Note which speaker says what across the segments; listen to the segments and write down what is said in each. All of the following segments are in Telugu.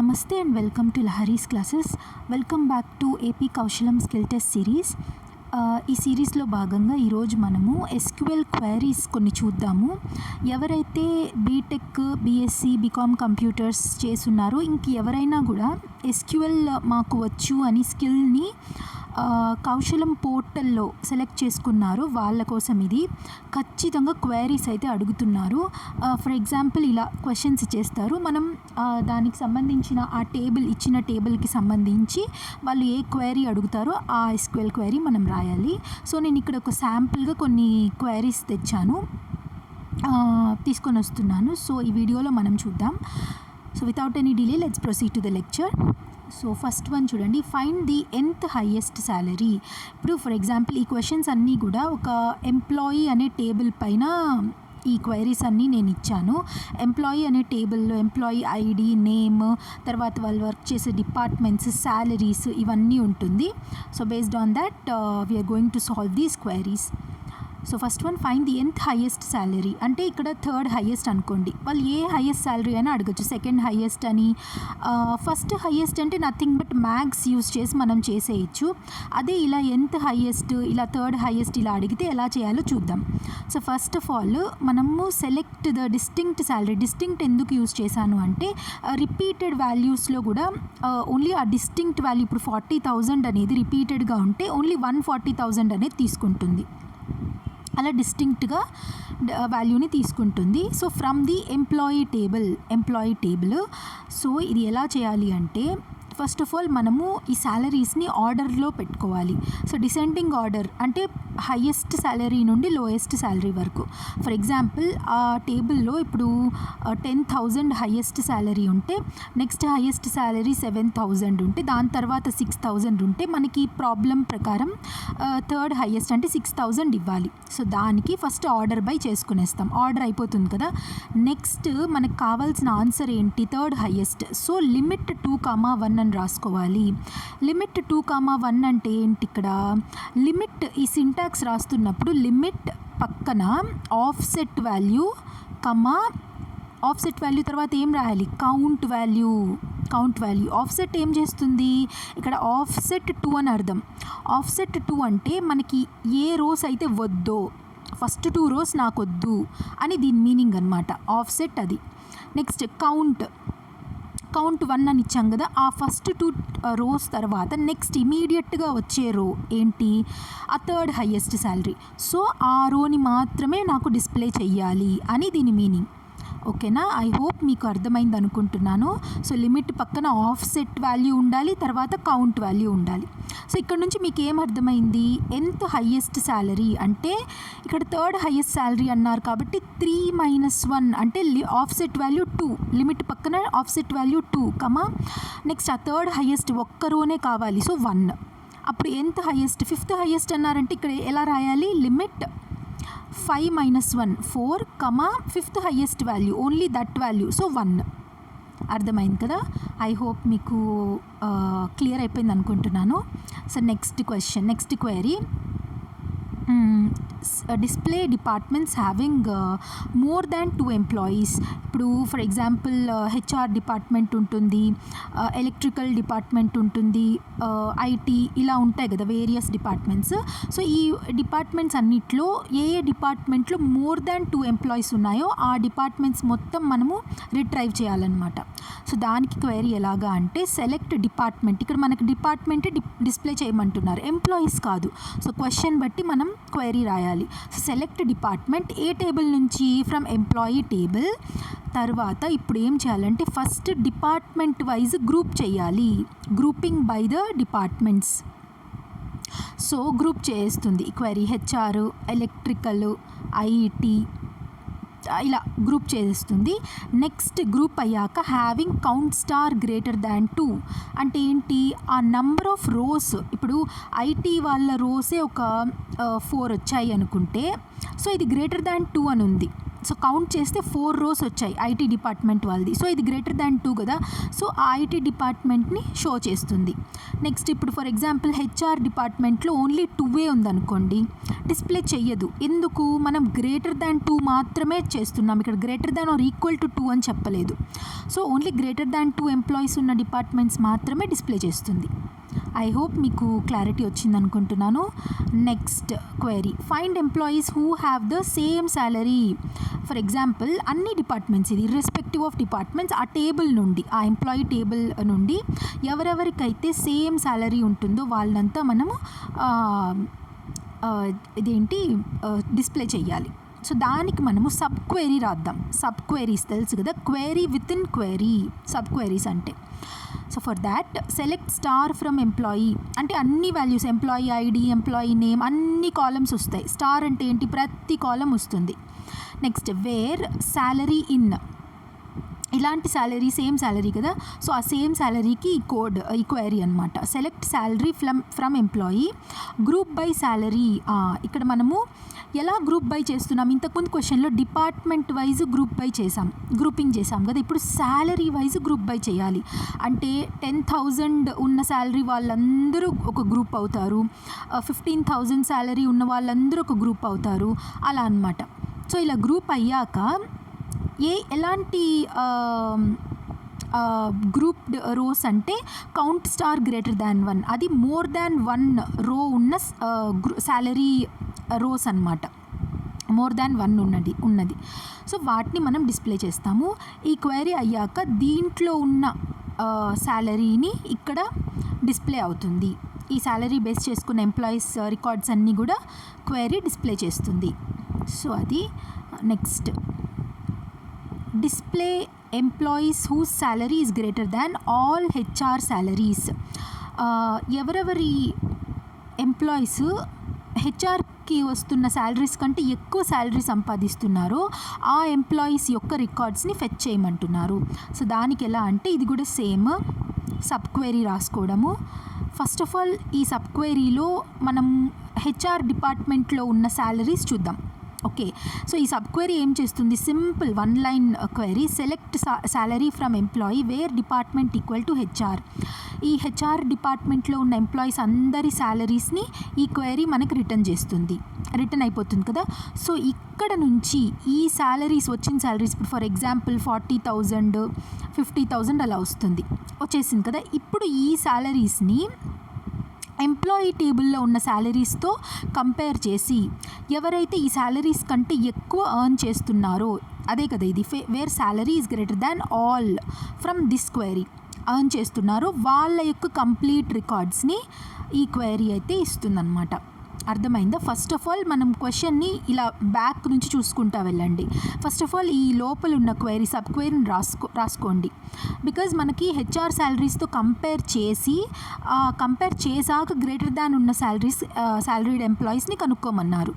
Speaker 1: నమస్తే and welcome to Laharis classes. Welcome back to AP Kaushalam skill test series. ఈ సిరీస్లో భాగంగా ఈరోజు మనము ఎస్క్యూఎల్ క్వైరీస్ కొన్ని చూద్దాము. ఎవరైతే బీటెక్ బీఎస్సీ బీకామ్ కంప్యూటర్స్ చేస్తున్నారో ఇంక ఎవరైనా కూడా ఎస్క్యూఎల్ మాకు వచ్చు అని స్కిల్ని కౌశలం పోర్టల్లో సెలెక్ట్ చేసుకున్నారు. వాళ్ళ కోసం ఇది. ఖచ్చితంగా క్వైరీస్ అయితే అడుగుతున్నారు. ఫర్ ఎగ్జాంపుల్ ఇలా క్వశ్చన్స్ చేస్తారు మనం దానికి సంబంధించిన ఆ టేబుల్ ఇచ్చిన టేబుల్కి సంబంధించి వాళ్ళు ఏ క్వైరీ అడుగుతారో ఆ ఎస్క్వెల్ క్వైరీ మనం రాయాలి. సో నేను ఇక్కడ ఒక శాంపుల్గా కొన్ని క్వైరీస్ తెచ్చాను. తీసుకొని వస్తున్నాను. సో ఈ వీడియోలో మనం చూద్దాం. So without any delay let's proceed to the lecture so first one చూడండి. Find the nth highest salary ఇప్పుడు ఫర్ ఎగ్జాంపుల్ ఈ క్వశ్చన్స్ అన్నీ కూడా ఒక ఎంప్లాయీ అనే టేబుల్ పైన ఈ క్వైరీస్ అన్నీ నేను ఇచ్చాను. ఎంప్లాయీ అనే టేబుల్లో ఎంప్లాయీ ఐడి నేమ్ తర్వాత వాళ్ళు వర్క్ చేసే డిపార్ట్మెంట్స్ శాలరీస్ ఇవన్నీ ఉంటుంది. So based on that we're going to solve these queries so first one find the nth highest salary అంటే ఇక్కడ థర్డ్ హైయెస్ట్ అనుకోండి. వాళ్ళు ఏ హైయెస్ట్ శాలరీ అని అడగచ్చు. సెకండ్ హైయెస్ట్ అని. ఫస్ట్ హైయెస్ట్ అంటే నథింగ్ బట్ మ్యాక్స్ యూస్ చేసి మనం చేసేయచ్చు. అదే ఇలా ఎంత హైయెస్ట్ ఇలా థర్డ్ హైయెస్ట్ ఇలా అడిగితే ఎలా చేయాలో చూద్దాం. సో ఫస్ట్ ఆఫ్ ఆల్ మనము select the distinct salary distinct ఎందుకు యూస్ చేశాను అంటే రిపీటెడ్ వాల్యూస్లో కూడా ఓన్లీ ఆ డిస్టింక్ట్ వాల్యూ ఇప్పుడు ఫార్టీ థౌజండ్ అనేది రిపీటెడ్గా ఉంటే ఓన్లీ వన్ ఫార్టీ థౌజండ్ అనేది తీసుకుంటుంది. అలా డిస్టింక్ట్గా వాల్యూని తీసుకుంటుంది. So from the employee table employee table. So ఇది ఎలా చేయాలి అంటే ఫస్ట్ ఆఫ్ ఆల్ మనము ఈ శాలరీస్ని ఆర్డర్లో పెట్టుకోవాలి. సో డిసెండింగ్ ఆర్డర్ అంటే హయ్యెస్ట్ శాలరీ నుండి లోయెస్ట్ శాలరీ వరకు. ఫర్ ఎగ్జాంపుల్ ఆ టేబుల్లో ఇప్పుడు టెన్ థౌజండ్ హయ్యెస్ట్ శాలరీ ఉంటే next highest salary seven thousand ఉంటే దాని తర్వాత సిక్స్ థౌజండ్ ఉంటే మనకి ప్రాబ్లం ప్రకారం థర్డ్ హయ్యెస్ట్ అంటే సిక్స్ థౌజండ్ ఇవ్వాలి. సో దానికి ఫస్ట్ ఆర్డర్ బై చేసుకునేస్తాం. ఆర్డర్ అయిపోతుంది కదా. నెక్స్ట్ మనకు కావాల్సిన ఆన్సర్ ఏంటి? Third highest so limit two comma one అని రాసుకోవాలి. లిమిట్ టూ కామా వన్ అంటే ఏంటి ఇక్కడ? లిమిట్ ఈ సింటాక్స్ రాస్తున్నప్పుడు లిమిట్ పక్కన offset value comma offset value తర్వాత ఏం రాయాలి? Count value count value offset ఏం చేస్తుంది? ఇక్కడ ఆఫ్సెట్ టూ అని అర్థం. ఆఫ్సెట్ టూ అంటే మనకి ఏ రోస్ అయితే వద్దో ఫస్ట్ టూ రోస్ నాకు వద్దు అని దీని మీనింగ్ అనమాట ఆఫ్సెట్ అది. నెక్స్ట్ కౌంట్ కౌంట్ వన్ అని ఇచ్చాం కదా ఆ ఫస్ట్ టూ రోస్ తర్వాత నెక్స్ట్ ఇమీడియట్గా వచ్చే రో ఏంటి? ఆ థర్డ్ హయ్యెస్ట్ శాలరీ. సో ఆ రోని మాత్రమే నాకు డిస్ప్లే చెయ్యాలి అని దీని మీనింగ్. ఓకేనా? ఐ హోప్ మీకు అర్థమైంది అనుకుంటున్నాను. సో లిమిట్ పక్కన ఆఫ్ సెట్ వాల్యూ ఉండాలి తర్వాత కౌంట్ వాల్యూ ఉండాలి. సో ఇక్కడ నుంచి మీకు ఏం అర్థమైంది? ఎంత హయ్యెస్ట్ శాలరీ అంటే ఇక్కడ థర్డ్ హయ్యెస్ట్ శాలరీ అన్నారు కాబట్టి త్రీ మైనస్ వన్ అంటే offset value two limit పక్కన offset value two comma next ఆ థర్డ్ హయ్యెస్ట్ ఒక్క రోనే కావాలి. సో వన్ అప్పుడు ఎంత హయ్యెస్ట్ ఫిఫ్త్ హయ్యెస్ట్ అన్నారంటే ఇక్కడ ఎలా రాయాలి? Limit five minus one four comma fifth highest value only that value so one అర్థమైంది కదా? ఐ హోప్ మీకు క్లియర్ అయిపోయింది అనుకుంటున్నాను. So next question next query display departments having more than two employees ఇప్పుడు ఫర్ ఎగ్జాంపుల్ హెచ్ఆర్ డిపార్ట్మెంట్ ఉంటుంది uh, ఎలక్ట్రికల్ డిపార్ట్మెంట్ ఉంటుంది uh, ఐటీ ఇలా ఉంటాయి కదా వేరియస్ డిపార్ట్మెంట్స్ సో ఈ డిపార్ట్మెంట్స్ అన్నిట్లో ఏ ఏ డిపార్ట్మెంట్లో మోర్ దాన్ టూ ఎంప్లాయీస్ ఉన్నాయో ఆ డిపార్ట్మెంట్స్ మొత్తం మనము రిట్రైవ్ చేయాలన్నమాట. సో దానికి క్వైరీ ఎలాగా అంటే సెలెక్ట్ డిపార్ట్మెంట్ ఇక్కడ మనకి డిపార్ట్మెంట్ డిస్ప్లే చేయమంటున్నారు. ఎంప్లాయీస్ కాదు. సో క్వశ్చన్ బట్టి మనం క్వైరీ రాయాలి. సో సెలెక్ట్ డిపార్ట్మెంట్ ఏ టేబుల్ నుంచి ఫ్రమ్ ఎంప్లాయీ టేబుల్ తర్వాత ఇప్పుడు ఏం చేయాలంటే ఫస్ట్ డిపార్ట్మెంట్ వైజ్ గ్రూప్ చేయాలి. Grouping by the departments so group చేస్తుంది. క్వరీ హెచ్ఆర్ ఎలక్ట్రికల్ ఐటీ ఇలా గ్రూప్ చేస్తుంది. నెక్స్ట్ గ్రూప్ అయ్యాక having count star greater than two. అంటే ఏంటి? ఆ నంబర్ ఆఫ్ రోస్ ఇప్పుడు ఐటీ వాళ్ళ రోసే ఒక ఫోర్ వచ్చాయి అనుకుంటే సో ఇది గ్రేటర్ దాన్ టూ అని ఉంది సో కౌంట్ చేస్తే ఫోర్ రోస్ వచ్చాయి ఐటీ డిపార్ట్మెంట్ వాళ్ళది. సో ఇది గ్రేటర్ దాన్ టూ కదా. సో ఆ ఐటీ డిపార్ట్మెంట్ని షో చేస్తుంది. నెక్స్ట్ ఇప్పుడు ఫర్ ఎగ్జాంపుల్ హెచ్ఆర్ డిపార్ట్మెంట్లో ఓన్లీ టూవే ఉందనుకోండి డిస్ప్లే చెయ్యదు. ఎందుకు? మనం గ్రేటర్ దాన్ టూ మాత్రమే చేస్తున్నాం. ఇక్కడ greater than or equal to two అని చెప్పలేదు. So only greater than two employees ఉన్న డిపార్ట్మెంట్స్ మాత్రమే డిస్ప్లే చేస్తుంది. ఐ హోప్ మీకు క్లారిటీ వచ్చింది అనుకుంటున్నాను next query find employees who have the same salary for example అన్ని డిపార్ట్మెంట్స్ ఇది ఇర్రెస్పెక్టివ్ ఆఫ్ డిపార్ట్మెంట్స్ ఆ టేబుల్ నుండి ఆ ఎంప్లాయీ టేబుల్ నుండి ఎవరెవరికైతే సేమ్ శాలరీ ఉంటుందో వాళ్ళంతా మనము ఇదేంటి డిస్ప్లే చేయాలి. సో దానికి మనము సబ్ క్వైరీ రాద్దాం. సబ్ క్వైరీస్ తెలుసు కదా? Query with in query sub queries అంటే. So for that select star from employee అంటే అన్ని values employee ID employee name అన్ని కాలమ్స్ వస్తాయి. స్టార్ అంటే ఏంటి? ప్రతి కాలం వస్తుంది. నెక్స్ట్ వేర్ శాలరీ ఇన్ ఇలాంటి శాలరీ సేమ్ శాలరీ కదా? సో ఆ సేమ్ శాలరీకి ఈ కోడ్ ఈ క్వైరీ అనమాట select salary from from employee group by salary ఇక్కడ మనము ఎలా గ్రూప్ బై చేస్తున్నాం? ఇంతకుముందు క్వశ్చన్లో డిపార్ట్మెంట్ వైజ్ గ్రూప్ బై చేసాం. గ్రూపింగ్ చేసాం కదా? ఇప్పుడు శాలరీ వైజ్ గ్రూప్ బై చేయాలి. అంటే టెన్ థౌజండ్ ఉన్న శాలరీ వాళ్ళందరూ ఒక గ్రూప్ అవుతారు. ఫిఫ్టీన్ థౌజండ్ శాలరీ ఉన్న వాళ్ళందరూ ఒక గ్రూప్ అవుతారు. అలా అనమాట సో ఇలా గ్రూప్ అయ్యాక ఏ ఎలాంటి గ్రూప్డ్ రోస్ అంటే count star greater than one. అది మోర్ దాన్ వన్ రో ఉన్న శాలరీ రోస్ అన్నమాట. మోర్ దాన్ వన్ ఉన్నది ఉన్నది. సో వాటిని మనం డిస్ప్లే చేస్తాము. ఈ క్వైరీ అయ్యాక దీంట్లో ఉన్న శాలరీని ఇక్కడ డిస్ప్లే అవుతుంది. ఈ శాలరీ బేస్ చేసుకున్న ఎంప్లాయీస్ రికార్డ్స్ అన్నీ కూడా క్వైరీ డిస్ప్లే చేస్తుంది. సో అది next. Display employees whose salary is greater than all HR salaries ఎవరెవరి ఎంప్లాయీస్ హెచ్ఆర్కి వస్తున్న శాలరీస్ కంటే ఎక్కువ శాలరీ సంపాదిస్తున్నారో ఆ ఎంప్లాయీస్ యొక్క రికార్డ్స్ని ఫెచ్ చేయమంటున్నారు. సో దానికి ఎలా అంటే ఇది కూడా సేమ్ సబ్ క్వైరీ రాసుకోవడము. ఫస్ట్ ఆఫ్ ఆల్ ఈ సబ్ క్వైరీలో మనం హెచ్ఆర్ డిపార్ట్మెంట్లో ఉన్న శాలరీస్ చూద్దాం. ఓకే సో ఈ సబ్ క్వైరీ ఏం చేస్తుంది? Simple one line query select salary from employee where department equal to HR ఈ హెచ్ఆర్ డిపార్ట్మెంట్లో ఉన్న ఎంప్లాయీస్ అందరి శాలరీస్ని ఈ క్వైరీ మనకి రిటర్న్ చేస్తుంది. రిటర్న్ అయిపోతుంది కదా? సో ఇక్కడ నుంచి ఈ శాలరీస్ వచ్చిన శాలరీస్ ఇప్పుడు for example forty thousand fifty thousand అలా వస్తుంది. వచ్చేసింది కదా? ఇప్పుడు ఈ శాలరీస్ని ఎంప్లాయీ టేబుల్లో ఉన్న శాలరీస్తో కంపేర్ చేసి ఎవరైతే ఈ శాలరీస్ కంటే ఎక్కువ ఎర్న్ చేస్తున్నారో అదే కదా ఇది ఫే where salary is greater than all from this query earn చేస్తున్నారో వాళ్ళ యొక్క కంప్లీట్ రికార్డ్స్ని ఈ క్వైరీ అయితే ఇస్తుందన్నమాట. అర్థమైందా? ఫస్ట్ ఆఫ్ ఆల్ మనం క్వశ్చన్ని ఇలా బ్యాక్ నుంచి చూసుకుంటా వెళ్ళండి. ఫస్ట్ ఆఫ్ ఆల్ ఈ లోపల ఉన్న క్వైరీ సబ్ క్వైరీని రాసుకో రాసుకోండి. బికాజ్ మనకి హెచ్ఆర్ శాలరీస్తో కంపేర్ చేసి కంపేర్ చేశాక గ్రేటర్ దాన్ ఉన్న శాలరీస్ శాలరీడ్ ఎంప్లాయీస్ని కనుక్కోమన్నారు.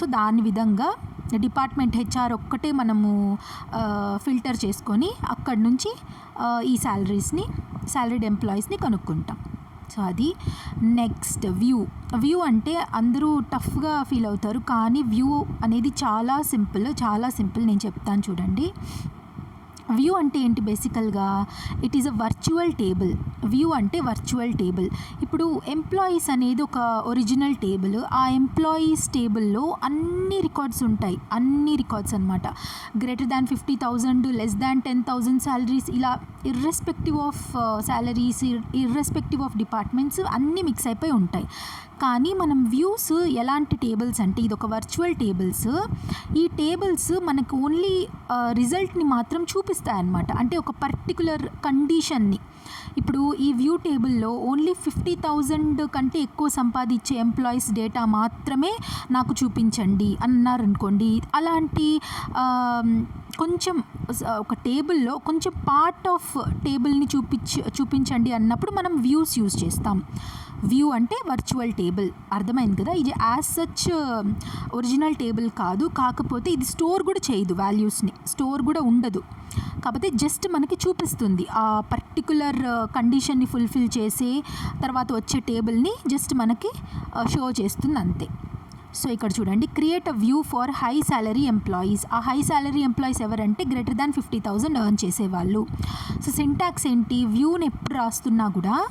Speaker 1: సో దాని విధంగా డిపార్ట్మెంట్ హెచ్ఆర్ ఒక్కటే మనము ఫిల్టర్ చేసుకొని అక్కడి నుంచి ఈ శాలరీస్ని శాలరీడ్ ఎంప్లాయీస్ని కనుక్కుంటాం. సో అది నెక్స్ట్ వ్యూ. వ్యూ అంటే అందరూ టఫ్గా ఫీల్ అవుతారు కానీ వ్యూ అనేది చాలా సింపుల్ చాలా సింపుల్ నేను చెప్తాను చూడండి. వ్యూ అంటే ఏంటి బేసికల్గా? It is a virtual table view అంటే వర్చువల్ టేబుల్ ఇప్పుడు ఎంప్లాయీస్ అనేది ఒక ఒరిజినల్ టేబుల్ ఆ ఎంప్లాయీస్ టేబుల్లో అన్ని రికార్డ్స్ ఉంటాయి. అన్ని రికార్డ్స్ అనమాట greater than fifty thousand less than ten thousand salaries ఇలా irrespective of salaries irrespective of departments అన్నీ మిక్స్ అయిపోయి ఉంటాయి. కానీ మనం వ్యూస్ ఎలాంటి టేబుల్స్ అంటే ఇది ఒక వర్చువల్ టేబుల్స్. ఈ టేబుల్స్ మనకు ఓన్లీ రిజల్ట్ని మాత్రం చూపిస్తాయన్నమాట. అంటే ఒక పర్టికులర్ కండిషన్ని. ఇప్పుడు ఈ వ్యూ టేబుల్లో ఓన్లీ ఫిఫ్టీ థౌజండ్ కంటే ఎక్కువ సంపాదించే ఎంప్లాయీస్ డేటా మాత్రమే నాకు చూపించండి అన్నారనుకోండి. అలాంటి కొంచెం ఒక టేబుల్లో కొంచెం పార్ట్ ఆఫ్ టేబుల్ని చూపించ చూపించండి అన్నప్పుడు మనం వ్యూస్ యూస్ చేస్తాం. వ్యూ అంటే వర్చువల్ టేబుల్. అర్థమైంది కదా? ఇది యాజ్ సచ్ ఒరిజినల్ టేబుల్ కాదు. కాకపోతే ఇది స్టోర్ కూడా చేయదు వాల్యూస్ని. స్టోర్ కూడా ఉండదు. కాకపోతే జస్ట్ మనకి చూపిస్తుంది. ఆ పర్టికులర్ కండిషన్ని ఫుల్ఫిల్ చేసే తర్వాత వచ్చే టేబుల్ని జస్ట్ మనకి షో చేస్తుంది అంతే. సో ఇక్కడ చూడండి. Create a view for high salary employees. ఆ హై శాలరీ ఎంప్లాయీస్ ఎవరంటే greater than fifty thousand earn చేసేవాళ్ళు. సో సింటాక్స్ ఏంటి? వ్యూని ఎప్పుడు రాస్తున్నా కూడా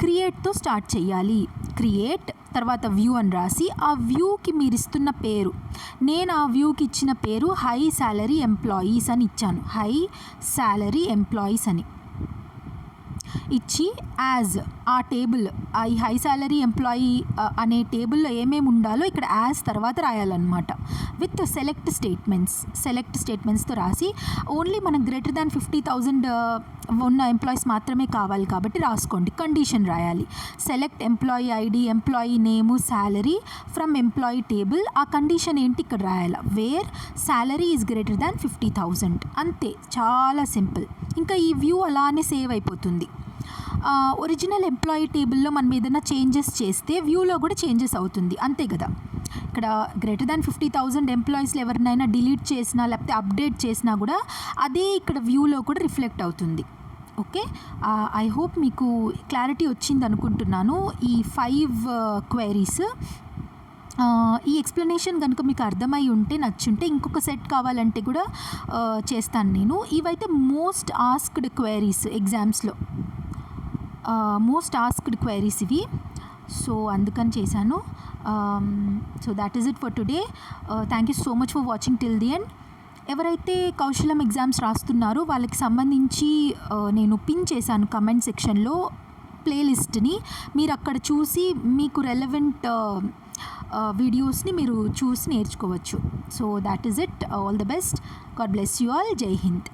Speaker 1: క్రియేట్తో స్టార్ట్ చేయాలి. క్రియేట్ తర్వాత వ్యూ అని రాసి ఆ వ్యూకి మీరు ఇస్తున్న పేరు. నేను ఆ వ్యూకి ఇచ్చిన పేరు హై శాలరీ ఎంప్లాయీస్ అని ఇచ్చాను. హై శాలరీ ఎంప్లాయీస్ అని. ఇచ్చి యాజ్ ఆ టేబుల్ ఈ హై శాలరీ ఎంప్లాయీ అనే టేబుల్లో ఏమేమి ఉండాలో ఇక్కడ యాజ్ తర్వాత రాయాలన్నమాట. విత్ సెలెక్ట్ స్టేట్మెంట్స్ సెలెక్ట్ స్టేట్మెంట్స్తో రాసి ఓన్లీ మనకు గ్రేటర్ దాన్ ఫిఫ్టీ థౌజండ్ ఉన్న ఎంప్లాయీస్ మాత్రమే కావాలి కాబట్టి రాసుకోండి. కండిషన్ రాయాలి. Select employee ID employee name salary from employee table. ఆ కండిషన్ ఏంటి ఇక్కడ రాయాలి? Where salary is greater than fifty thousand. అంతే. చాలా సింపుల్. ఇంకా ఈ వ్యూ అలానే సేవ్ అయిపోతుంది. ఒరిజినల్ ఎంప్లాయీ టేబుల్లో మనం ఏదైనా చేంజెస్ చేస్తే వ్యూలో కూడా చేంజెస్ అవుతుంది. అంతే కదా? ఇక్కడ గ్రేటర్ దాన్ ఫిఫ్టీ థౌజండ్ ఎంప్లాయీస్లో ఎవరినైనా డిలీట్ చేసినా లేకపోతే అప్డేట్ చేసినా కూడా అదే ఇక్కడ వ్యూలో కూడా రిఫ్లెక్ట్ అవుతుంది. ఓకే ఐ హోప్ మీకు క్లారిటీ వచ్చింది అనుకుంటున్నాను. ఈ ఫైవ్ క్వైరీస్ ఈ ఎక్స్ప్లెనేషన్ కనుక మీకు అర్థమై ఉంటే నచ్చుంటే ఇంకొక సెట్ కావాలంటే కూడా చేస్తాను నేను. ఇవైతే మోస్ట్ ఆస్క్డ్ క్వైరీస్ ఎగ్జామ్స్లో మోస్ట్ ఆస్క్డ్ క్వైరీస్ ఇవి. సో అందుకని చేశాను. So that is it for today thank you so much for watching till the end ఎవరైతే కౌశలం ఎగ్జామ్స్ రాస్తున్నారో వాళ్ళకి సంబంధించి uh, నేను పిన్ చేశాను కమెంట్ సెక్షన్లో ప్లేలిస్ట్ని మీరు అక్కడ చూసి మీకు రెలవెంట్ వీడియోస్ని uh, uh, మీరు చూసి నేర్చుకోవచ్చు. So that is it all the best god bless you all జై హింద్